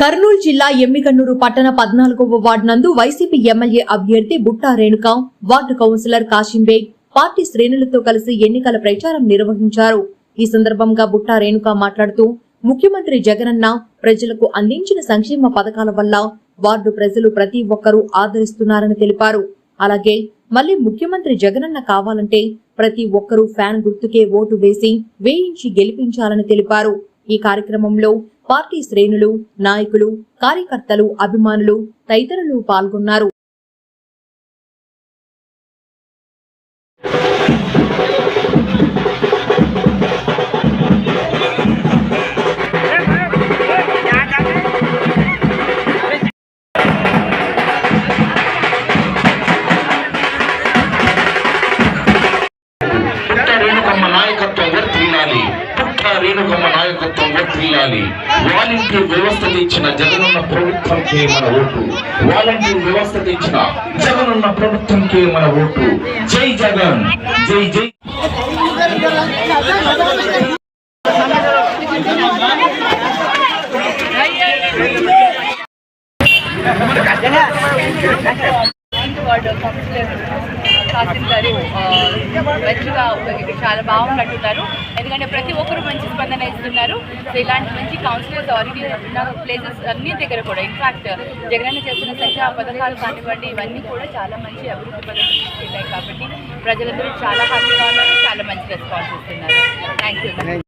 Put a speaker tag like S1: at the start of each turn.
S1: కర్నూలు జిల్లా ఎమ్మికన్నూరు పట్టణ పద్నాలుగవ వార్డు నందు వైసీపీ ఎమ్మెల్యే అభ్యర్థి Butta Renuka ward councillor Kasimbeg party శ్రేణులతో కలిసి ఎన్నికల ప్రచారం నిర్వహించారు. ఈ సందర్భంగా బుట్టా రేణుక మాట్లాడుతూ ముఖ్యమంత్రి జగనన్న ప్రజలకు అందించిన సంక్షేమ పథకాల వల్ల వార్డు ప్రజలు ప్రతి ఒక్కరూ ఆదరిస్తున్నారని తెలిపారు. అలాగే మళ్ళీ ముఖ్యమంత్రి జగనన్న కావాలంటే ప్రతి ఒక్కరూ ఫ్యాన్ గుర్తుకే ఓటు వేసి వేయించి గెలిపించాలని తెలిపారు. ఈ కార్యక్రమంలో పార్టీ శ్రేణులు నాయకులు కార్యకర్తలు అభిమానులు తదితరులు పాల్గొన్నారు.
S2: నాయకత్వం వర్తిల్లాలి పుట్ట రేణుకమ్మ నాయకత్వం వర్తిల్లాలి వాలంటీర్ వ్యవస్థ తెచ్చిన జగనన్న ప్రభుత్వంకే మన ఓటు. వాలంటీర్ వ్యవస్థ తెచ్చిన జగనన్న ప్రభుత్వంకే మన ఓటు. జై జగన్. జై జై.
S3: వార్డు కాసిం గారు మంచిగా చాలా బాగున్నట్టున్నారు. ఎందుకంటే ప్రతి ఒక్కరు మంచి స్పందన ఇస్తున్నారు. సో ఇలాంటి మంచి కౌన్సిలర్స్ ఆల్రెడీ ఉన్న ప్లేసెస్ అన్ని దగ్గర కూడా ఇన్ఫాక్ట్ జగనన్న చేస్తున్న సంఖ్యా పథకాలు కానివ్వండి ఇవన్నీ కూడా చాలా మంచి అభివృద్ధి పథకాలు తీసుకెళ్ళాయి కాబట్టి ప్రజలందరూ చాలా హ్యాపీగా ఉన్నారు చాలా మంచి రెస్పాన్స్ ఇస్తున్నారు. Thank you